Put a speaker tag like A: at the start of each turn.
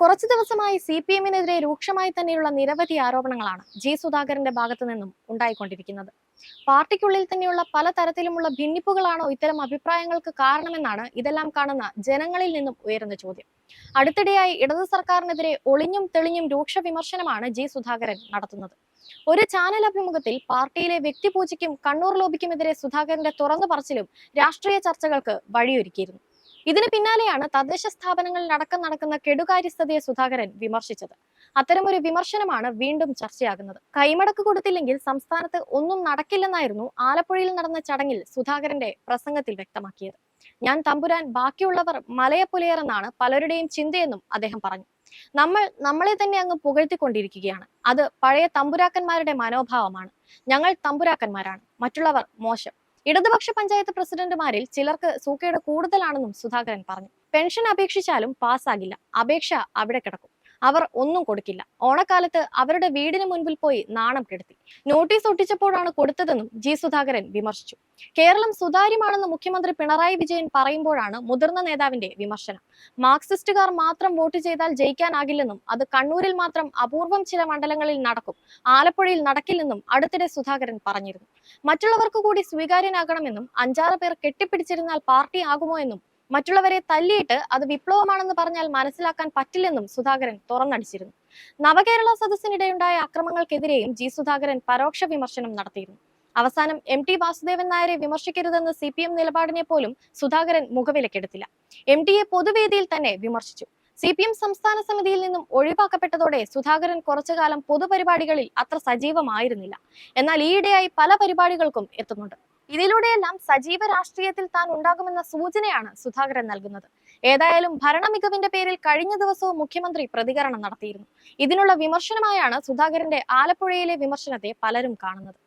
A: കുറച്ചു ദിവസമായി C P എമ്മിനെതിരെ രൂക്ഷമായി തന്നെയുള്ള നിരവധി ആരോപണങ്ങളാണ് ജി സുധാകരന്റെ ഭാഗത്തു നിന്നും ഉണ്ടായിക്കൊണ്ടിരിക്കുന്നത്. പാർട്ടിക്കുള്ളിൽ തന്നെയുള്ള പലതരത്തിലുമുള്ള ഭിന്നിപ്പുകളാണോ ഇത്തരം അഭിപ്രായങ്ങൾക്ക് കാരണമെന്നാണ് ഇതെല്ലാം കാണുന്ന ജനങ്ങളിൽ നിന്നും ഉയരുന്ന ചോദ്യം. അടുത്തിടെയായി ഇടതു സർക്കാരിനെതിരെ ഒളിഞ്ഞും തെളിഞ്ഞും രൂക്ഷ വിമർശനമാണ് ജി സുധാകരൻ നടത്തുന്നത്. ഒരു ചാനൽ അഭിമുഖത്തിൽ പാർട്ടിയിലെ വ്യക്തിപൂജയ്ക്കും കണ്ണൂർ ലോബിക്കുമെതിരെ സുധാകരന്റെ തുറന്നു പറച്ചിലും രാഷ്ട്രീയ ചർച്ചകൾക്ക് വഴിയൊരുക്കിയിരുന്നു. ഇതിന് പിന്നാലെയാണ് തദ്ദേശ സ്ഥാപനങ്ങളിൽ അടക്കം നടക്കുന്ന കെടുകാര്യസ്ഥതയെ സുധാകരൻ വിമർശിച്ചത്. അത്തരമൊരു വിമർശനമാണ് വീണ്ടും ചർച്ചയാകുന്നത്. കൈമടക്ക് കൊടുത്തില്ലെങ്കിൽ സംസ്ഥാനത്ത് ഒന്നും നടക്കില്ലെന്നായിരുന്നു ആലപ്പുഴയിൽ നടന്ന ചടങ്ങിൽ സുധാകരന്റെ പ്രസംഗത്തിൽ വ്യക്തമാക്കിയത്. ഞാൻ തമ്പുരാൻ ബാക്കിയുള്ളവർ മലയപ്പുലയറെന്നാണ് പലരുടെയും ചിന്തയെന്നും അദ്ദേഹം പറഞ്ഞു. നമ്മൾ നമ്മളെ തന്നെ അങ്ങ് പുകഴ്ത്തിക്കൊണ്ടിരിക്കുകയാണ്. അത് പഴയ തമ്പുരാക്കന്മാരുടെ മനോഭാവമാണ്. ഞങ്ങൾ തമ്പുരാക്കന്മാരാണ്. മറ്റുള്ളവർ മോശം. ഇടതുപക്ഷ പഞ്ചായത്ത് പ്രസിഡന്റുമാരിൽ ചിലർക്ക് സൂക്കയുടെ കൂടുതലാണെന്നും സുധാകരൻ പറഞ്ഞു. പെൻഷൻ അപേക്ഷിച്ചാലും പാസ്സാകില്ല. അപേക്ഷ അവിടെ കിടക്കും. അവർ ഒന്നും കൊടുക്കില്ല. ഓണക്കാലത്ത് അവരുടെ വീടിന് മുൻപിൽ പോയി നാണം കെടുത്തി. നോട്ടീസ് ഒട്ടിച്ചപ്പോഴാണ് കൊടുത്തതെന്നും ജി സുധാകരൻ വിമർശിച്ചു. കേരളം സുതാര്യമാണെന്ന് മുഖ്യമന്ത്രി പിണറായി വിജയൻ പറയുമ്പോഴാണ് മുതിർന്ന നേതാവിന്റെ വിമർശനം. മാർക്സിസ്റ്റുകാർ മാത്രം വോട്ട് ചെയ്താൽ ജയിക്കാനാകില്ലെന്നും അത് കണ്ണൂരിൽ മാത്രം അപൂർവം ചില മണ്ഡലങ്ങളിൽ നടക്കും ആലപ്പുഴയിൽ നടക്കില്ലെന്നും അടുത്തിടെ സുധാകരൻ പറഞ്ഞിരുന്നു. മറ്റുള്ളവർക്ക് കൂടി സ്വീകാര്യനാകണമെന്നും അഞ്ചാറ് പേർ കെട്ടിപ്പിടിച്ചിരുന്നാൽ പാർട്ടി ആകുമോ എന്നും മറ്റുള്ളവരെ തല്ലിയിട്ട് അത് വിപ്ലവമാണെന്ന് പറഞ്ഞാൽ മനസ്സിലാക്കാൻ പറ്റില്ലെന്നും സുധാകരൻ തുറന്നടിച്ചിരുന്നു. നവകേരള സദസ്സിനിടെയുണ്ടായ അക്രമങ്ങൾക്കെതിരെയും ജി സുധാകരൻ പരോക്ഷ വിമർശനം നടത്തിയിരുന്നു. അവസാനം എം ടി വാസുദേവൻ നായരെ വിമർശിക്കരുതെന്ന് സി പി എം നിലപാടിനെ പോലും സുധാകരൻ മുഖവിലക്കെടുത്തില്ല. എം ടിയെ പൊതുവേദിയിൽ തന്നെ വിമർശിച്ചു. സി പി എം സംസ്ഥാന സമിതിയിൽ നിന്നും ഒഴിവാക്കപ്പെട്ടതോടെ സുധാകരൻ കുറച്ചുകാലം പൊതുപരിപാടികളിൽ അത്ര സജീവമായിരുന്നില്ല. എന്നാൽ ഈയിടെയായി പല പരിപാടികൾക്കും എത്തുന്നുണ്ട്. ഇതിലൂടെയെല്ലാം സജീവ രാഷ്ട്രീയത്തിൽ താൻ ഉണ്ടാകുമെന്ന സൂചനയാണ് സുധാകരൻ നൽകുന്നത്. ഏതായാലും ഭരണമികവിന്റെ പേരിൽ കഴിഞ്ഞ ദിവസവും മുഖ്യമന്ത്രി പ്രതികരണം നടത്തിയിരുന്നു. ഇതിനുള്ള വിമർശനമായാണ് സുധാകരന്റെ ആലപ്പുഴയിലെ വിമർശനത്തെ പലരും കാണുന്നത്.